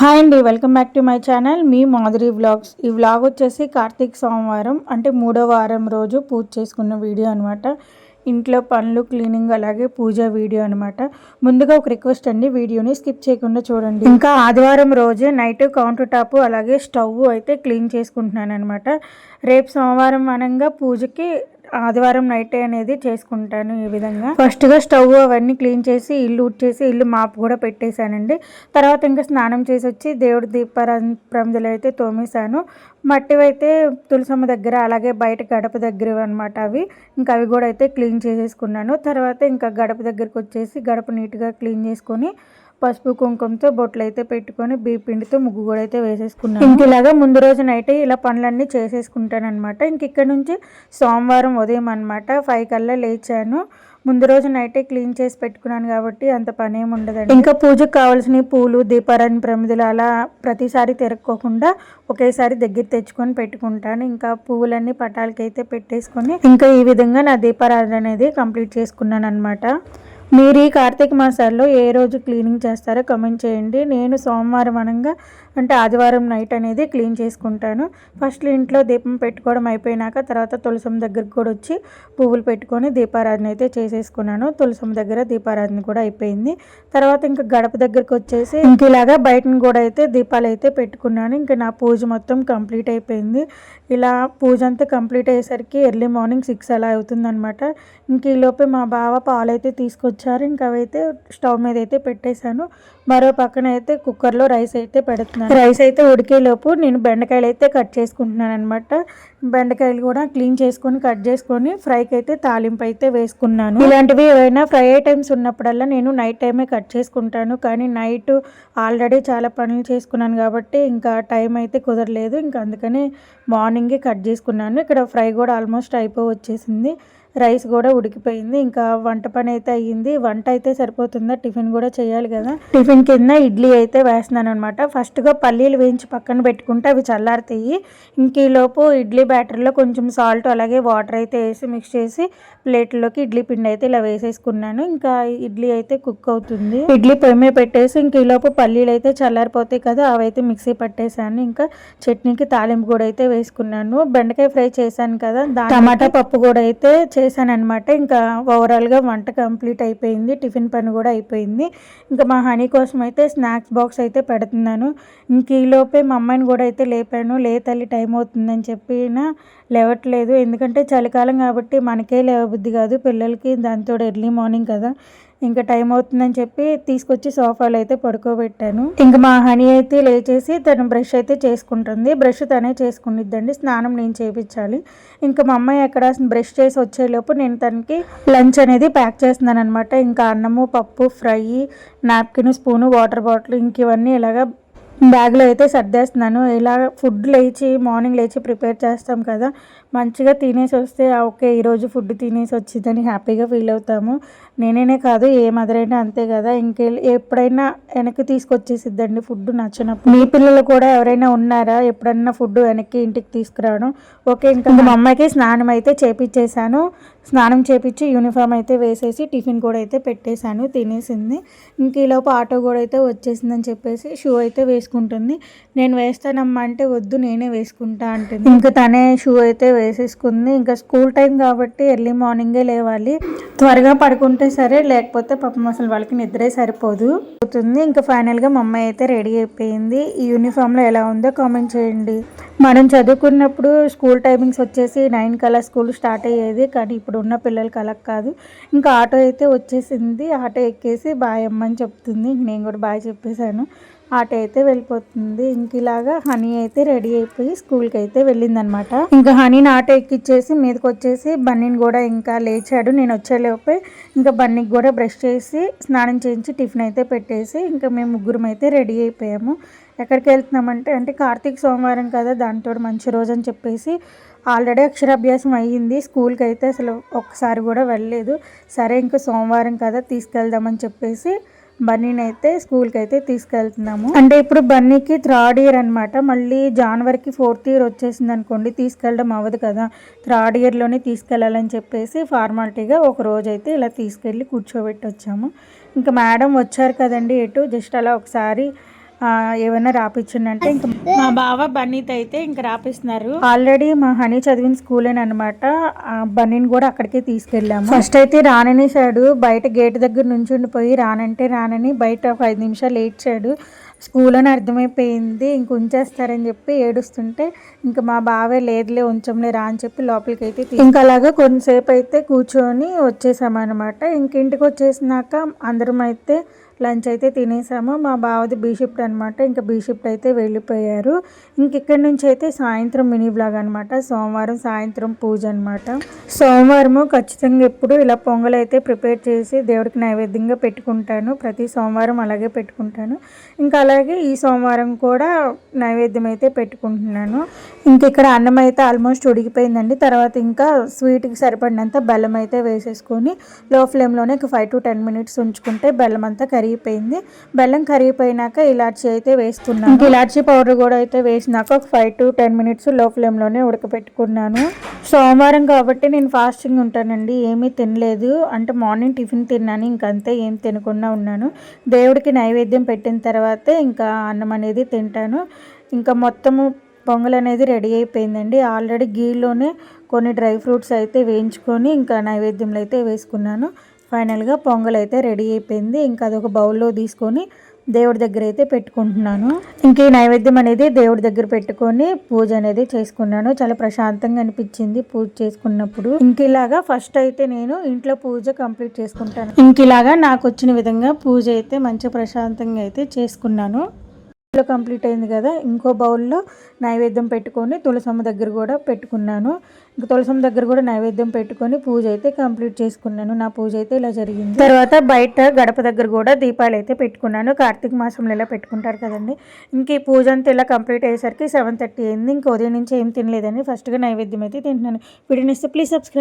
Hi అండి welcome back to my channel. Me Madhuri vlogs. ఈ vlog వచ్చేసి కార్తీక సోమవారం అంటే మూడో వారం రోజు పూజ చేసుకున్న వీడియో అనమాట ఇంట్లో పనులు క్లీనింగ్ అలాగే పూజ వీడియో అనమాట ముందుగా ఒక రిక్వెస్ట్ అండి వీడియోని స్కిప్ చేయకుండా చూడండి. ఇంకా ఆదివారం రోజు నైట్ కౌంటర్ టాప్ అలాగే స్టవ్ అయితే క్లీన్ చేసుకుంటున్నాను అనమాట రేపు సోమవారం అనంగా పూజకి ఆదివారం నైట్ అనేది చేసుకుంటాను ఈ విధంగా. ఫస్ట్గా స్టవ్ అవన్నీ క్లీన్ చేసి ఇల్లు ఉడ్చేసి ఇల్లు మాపు కూడా పెట్టేశానండి. తర్వాత ఇంకా స్నానం చేసి వచ్చి దేవుడి దీపారంధ్రములు అయితే తోమేశాను. మట్టివైతే తులసమ్మ దగ్గర అలాగే బయట గడప దగ్గర అనమాట అవి. ఇంకా అవి కూడా అయితే క్లీన్ చేసేసుకున్నాను. తర్వాత ఇంకా గడప దగ్గరికి వచ్చేసి గడప నీట్గా క్లీన్ చేసుకొని పసుపు కుంకుమతో బొట్లు అయితే పెట్టుకొని బియ్య పిండితో ముగ్గు కూడా అయితే వేసేసుకున్నాను. ఇంక ఇలాగా ముందు రోజు నైట్ ఇలా పనులన్నీ చేసేసుకుంటాను అనమాట ఇంక ఇక్కడ నుంచి సోమవారం ఉదయం అనమాట ఫైవ్ కల్లా లేచాను. ముందు రోజు నైటే క్లీన్ చేసి పెట్టుకున్నాను కాబట్టి అంత పని ఏమి ఉండదండి. ఇంకా పూజకు కావాల్సిన పూలు దీపారాన్ని ప్రమిదలు అలా ప్రతిసారి తిరక్కోకుండా ఒకేసారి దగ్గర తెచ్చుకొని పెట్టుకుంటాను. ఇంకా పువ్వులన్నీ పటాలకి అయితే పెట్టేసుకొని ఇంకా ఈ విధంగా నా దీపారాధన అనేది కంప్లీట్ చేసుకున్నాను అనమాట మీరు ఈ కార్తీక మాసాల్లో ఏ రోజు క్లీనింగ్ చేస్తారో కమెంట్ చేయండి. నేను సోమవారం అనగా అంటే ఆదివారం నైట్ అనేది క్లీన్ చేసుకుంటాను. ఫస్ట్ ఇంట్లో దీపం పెట్టుకోవడం అయిపోయినాక తర్వాత తులసం దగ్గరకు కూడా వచ్చి పువ్వులు పెట్టుకొని దీపారాధన అయితే చేసేసుకున్నాను. తులసం దగ్గర దీపారాధన కూడా అయిపోయింది. తర్వాత ఇంకా గడప దగ్గరకు వచ్చేసి ఇంక ఇలాగా బయటను కూడా అయితే దీపాలు అయితే పెట్టుకున్నాను. ఇంకా నా పూజ మొత్తం కంప్లీట్ అయిపోయింది. ఇలా పూజ అంతా కంప్లీట్ అయ్యేసరికి ఎర్లీ మార్నింగ్ సిక్స్ అలా అవుతుందనమాట ఇంక ఈలోపే మా బావ పాలు అయితే తీసుకొచ్చారు. ఇంకా అవైతే స్టవ్ మీద అయితే పెట్టేశాను. మరో పక్కన అయితే కుక్కర్లో రైస్ అయితే పెడుతున్నాను. రైస్ అయితే ఉడికేలోపు నేను బెండకాయలు అయితే కట్ చేసుకుంటున్నాను అనమాట బెండకాయలు కూడా క్లీన్ చేసుకొని కట్ చేసుకొని ఫ్రైకి అయితే తాలింపు అయితే వేసుకున్నాను. ఇలాంటివి ఏవైనా ఫ్రై ఐటమ్స్ ఉన్నప్పుడల్లా నేను నైట్ టైమే కట్ చేసుకుంటాను. కానీ నైట్ ఆల్రెడీ చాలా పనులు చేసుకున్నాను కాబట్టి ఇంకా టైం అయితే కుదరలేదు. ఇంకా అందుకని మార్నింగే కట్ చేసుకున్నాను. ఇక్కడ ఫ్రై కూడా ఆల్మోస్ట్ అయిపో వచ్చేసింది. రైస్ కూడా ఉడికిపోయింది. ఇంకా వంట పని అయితే అయ్యింది. వంట అయితే సరిపోతుందా? టిఫిన్ కూడా చేయాలి కదా. టిఫిన్ కింద ఇడ్లీ అయితే వేస్తున్నాను అనమాట ఫస్ట్గా పల్లీలు వేయించి పక్కన పెట్టుకుంటే అవి చల్లారుతాయి. ఇంక ఈలోపు ఇడ్లీ బ్యాటర్లో కొంచెం సాల్ట్ అలాగే వాటర్ అయితే వేసి మిక్స్ చేసి ప్లేట్లోకి ఇడ్లీ పిండి అయితే ఇలా వేసేసుకున్నాను. ఇంకా ఇడ్లీ అయితే కుక్ అవుతుంది. ఇడ్లీ పొయ్యి పెట్టేసి ఇంక ఈలోపు పల్లీలు అయితే చల్లారిపోతాయి కదా అవైతే మిక్సీ పట్టేశాను. ఇంకా చట్నీకి తాలింపు కూడా అయితే వేసుకున్నాను. బెండకాయ ఫ్రై చేశాను కదా టమాటా పప్పు కూడా అయితే చేశానమాట అనమాట ఇంకా ఓవరాల్గా వంట కంప్లీట్ అయిపోయింది. టిఫిన్ పని కూడా అయిపోయింది. ఇంకా మా హనీ కోసం అయితే స్నాక్స్ బాక్స్ అయితే పెడుతున్నాను. ఇంక ఈలోపే మా అమ్మాయిని కూడా అయితే లేపాను. లే తల్లి టైం అవుతుందని చెప్పిన లేవట్లేదు. ఎందుకంటే చలికాలం కాబట్టి మనకే లేవబుద్ధి కాదు. పిల్లలకి దాంతో ఎర్లీ మార్నింగ్ కదా. ఇంకా టైం అవుతుందని చెప్పి తీసుకొచ్చి సోఫాలో అయితే పడుకోబెట్టాను. ఇంకా మా హనీ అయితే లేచేసి తను బ్రష్ అయితే చేసుకుంటుంది. బ్రష్ తనే చేసుకునిద్దండి. స్నానం నేను చేయించాలి ఇంకా మా అమ్మాయి అక్కడ బ్రష్ చేసి వచ్చేలోపు నేను తనకి లంచ్ అనేది ప్యాక్ చేస్తున్నాను అనమాట ఇంకా అన్నము పప్పు fry napkin spoon water bottle ఇంక ఇవన్నీ ఇలాగా బ్యాగ్లో అయితే సర్దేస్తున్నాను. ఇలా ఫుడ్ లేచి మార్నింగ్ లేచి ప్రిపేర్ చేస్తాం కదా. మంచిగా తినేసి వస్తే ఓకే ఈరోజు ఫుడ్ తినేసి వచ్చిందని హ్యాపీగా ఫీల్ అవుతాము. నేనేనే కాదు ఏ మదర్ అయినా అంతే కదా. ఇంకే ఎప్పుడైనా వెనక్కి తీసుకొచ్చేసిద్దండి ఫుడ్ నచ్చినప్పుడు. మీ పిల్లలు కూడా ఎవరైనా ఉన్నారా? ఎప్పుడన్నా ఫుడ్ వెనక్కి ఇంటికి తీసుకురావడం? ఓకే ఇంకా మా అమ్మాయికి స్నానం అయితే చేపించేశాను స్నానం చేపించి యూనిఫామ్ అయితే వేసేసి టిఫిన్ కూడా అయితే పెట్టేశాను తినేసింది. ఇంక ఈలోపు ఆటో కూడా అయితే వచ్చేసిందని చెప్పేసి షూ అయితే వేసుకుంటుంది. నేను వేస్తానమ్మా అంటే వద్దు నేనే వేసుకుంటా అంటుంది. ఇంకా తనే షూ అయితే వేసేసుకుంది. ఇంకా స్కూల్ టైం కాబట్టి ఎర్లీ మార్నింగే లేవాలి. త్వరగా పడుకుంటే సరే లేకపోతే పాపం అసలు వాళ్ళకి నిద్రే సరిపోదు. అవుతుంది ఇంకా ఫైనల్గా మా అమ్మాయి అయితే రెడీ అయిపోయింది. ఈ యూనిఫామ్లో ఎలా ఉందో కామెంట్ చేయండి. మనం చదువుకున్నప్పుడు స్కూల్ టైమింగ్స్ వచ్చేసి నైన్ కల్లా స్కూల్ స్టార్ట్ అయ్యేది కానీ ఇప్పుడు ఉన్న పిల్లలకి అలా కాదు. ఇంకా ఆటో అయితే వచ్చేసింది ఆటో ఎక్కేసి బాయ్ అమ్మని చెప్తుంది. నేను కూడా బాయ్ చెప్పేశాను. ఆటో అయితే వెళ్ళిపోతుంది. ఇంక ఇలాగా హనీ అయితే రెడీ అయిపోయి స్కూల్కి అయితే వెళ్ళిందనమాట. ఇంకా హనీని ఆటో ఎక్కిచ్చేసి మీదకి వచ్చేసి బన్నీని కూడా ఇంకా లేచాడు. నేను వచ్చేలోపే ఇంకా బన్నీకి కూడా బ్రష్ చేసి స్నానం చేయించి టిఫిన్ అయితే పెట్టేసి ఇంకా మేము ముగ్గురం అయితే రెడీ అయిపోయాము. ఎక్కడికి వెళ్తున్నామంటే అంటే కార్తీక సోమవారం కదా దాంతో మంచి రోజు అని చెప్పేసి ఆల్రెడీ అక్షరాభ్యాసం అయ్యింది. స్కూల్కి అయితే అసలు ఒక్కసారి కూడా వెళ్ళలేదు. సరే ఇంకా సోమవారం కదా తీసుకెళ్దామని చెప్పేసి బన్నీని అయితే స్కూల్కి అయితే తీసుకెళ్తున్నాము. అంటే ఇప్పుడు బన్నీకి థర్డ్ ఇయర్ అనమాట మళ్ళీ జనవరికి ఫోర్త్ ఇయర్ వచ్చేసింది అనుకోండి తీసుకెళ్ళడం అవ్వదు కదా. థర్డ్ ఇయర్లోనే తీసుకెళ్ళాలని చెప్పేసి ఫార్మాలిటీగా ఒక రోజు అయితే ఇలా తీసుకెళ్ళి కూర్చోబెట్టి వచ్చాము ఇంకా మేడం వచ్చారు కదండి ఎటు జస్ట్ అలా ఒకసారి ఏమైనా రాపించండి ఇంకా మా బావ బన్నీతో అయితే ఇంకా రాపిస్తున్నారు. ఆల్రెడీ మా హనీ చదివిన స్కూల్ అనమాట బన్నీని కూడా అక్కడికే తీసుకెళ్ళాము. ఫస్ట్ అయితే రాననేసాడు బయట గేట్ దగ్గర నుంచి ఉండిపోయి రానంటే రానని బయట ఒక ఐదు నిమిషాలు ఏడ్చాడు స్కూల్ అని అర్థమైపోయింది. ఇంక ఉంచేస్తారని చెప్పి ఏడుస్తుంటే ఇంకా మా బావే లేదులే ఉంచంలే రా అని చెప్పి లోపలికి అయితే తీ- ఇంకా అలాగా కొంతసేపు అయితే కూర్చొని వచ్చేసామన్నమాట. ఇంక ఇంటికి వచ్చేసినాక అందరం అయితే లంచ్ అయితే తినేసాము. మా బావది బీ షిఫ్ట్ అనమాట ఇంకా బీ షిఫ్ట్ అయితే వెళ్ళిపోయారు. ఇంక ఇక్కడి నుంచి అయితే సాయంత్రం మినీ బ్లాగ్ అనమాట సోమవారం సాయంత్రం పూజ అనమాట సోమవారము ఖచ్చితంగా ఎప్పుడు ఇలా పొంగల్ అయితే ప్రిపేర్ చేసి దేవుడికి నైవేద్యంగా పెట్టుకుంటాను. ప్రతి సోమవారం అలాగే పెట్టుకుంటాను. ఇంకా అలాగే ఈ సోమవారం కూడా నైవేద్యం అయితే పెట్టుకుంటున్నాను. ఇంక ఇక్కడ అన్నం అయితే ఆల్మోస్ట్ ఉడికిపోయిందండి. తర్వాత ఇంకా స్వీట్కి సరిపడినంత బెల్లం అయితే వేసేసుకొని లో ఫ్లేమ్లోనే ఒక ఫైవ్ టు టెన్ మినిట్స్ ఉంచుకుంటే బెల్లం అంతా కరిగిపోయింది. బెల్లం కరిగిపోయినాక ఇలాచి అయితే వేస్తున్నాను. ఇంకా ఇలాచి పౌడర్ కూడా అయితే వేసినాక ఒక ఫైవ్ టు టెన్ మినిట్స్లో ఫ్లేమ్లోనే ఉడకపెట్టుకున్నాను. సోమవారం కాబట్టి నేను ఫాస్టింగ్ ఉంటానండి. ఏమీ తినలేదు. అంటే మార్నింగ్ టిఫిన్ తిన్నాను. ఇంకంతే ఏం తినకుండా ఉన్నాను. దేవుడికి నైవేద్యం పెట్టిన తర్వాత ఇంకా అన్నం అనేది తింటాను. ఇంకా మొత్తము పొంగల్ అనేది రెడీ అయిపోయిందండి. ఆల్రెడీ గీలోనే కొన్ని డ్రై ఫ్రూట్స్ అయితే వేయించుకొని ఇంకా నైవేద్యంలో అయితే వేసుకున్నాను. ఫైనల్గా పొంగల్ అయితే రెడీ అయిపోయింది. ఇంకా అదొక బౌల్లో తీసుకొని దేవుడి దగ్గర అయితే పెట్టుకుంటున్నాను. ఇంక ఈ నైవేద్యం అనేది దేవుడి దగ్గర పెట్టుకొని పూజ అనేది చేసుకున్నాను. చాలా ప్రశాంతంగా అనిపించింది పూజ చేసుకున్నప్పుడు. ఇంక ఇలాగా ఫస్ట్ అయితే నేను ఇంట్లో పూజ కంప్లీట్ చేసుకుంటాను. ఇంక ఇలాగా నాకు వచ్చిన విధంగా పూజ అయితే మంచి ప్రశాంతంగా అయితే చేసుకున్నాను. బౌల్లో కంప్లీట్ అయింది కదా ఇంకో బౌల్లో నైవేద్యం పెట్టుకొని తులసమ్మ దగ్గర కూడా పెట్టుకున్నాను. ఇంక తులసమ్మ దగ్గర కూడా నైవేద్యం పెట్టుకొని పూజ అయితే కంప్లీట్ చేసుకున్నాను. నా పూజ అయితే ఇలా జరిగింది. తర్వాత బయట గడప దగ్గర కూడా దీపాలు అయితే పెట్టుకున్నాను. కార్తీక మాసంలో ఇలా పెట్టుకుంటారు కదండి. ఇంక ఈ పూజ అంతా ఇలా కంప్లీట్ అయ్యేసరికి సెవెన్ థర్టీ అయింది. ఇంక ఉదయం నుంచి ఏం తినలేదని ఫస్ట్గా నైవేద్యం అయితే తింటున్నాను. వీడియోని ఇస్తే ప్లీజ్ సబ్స్క్రైబ్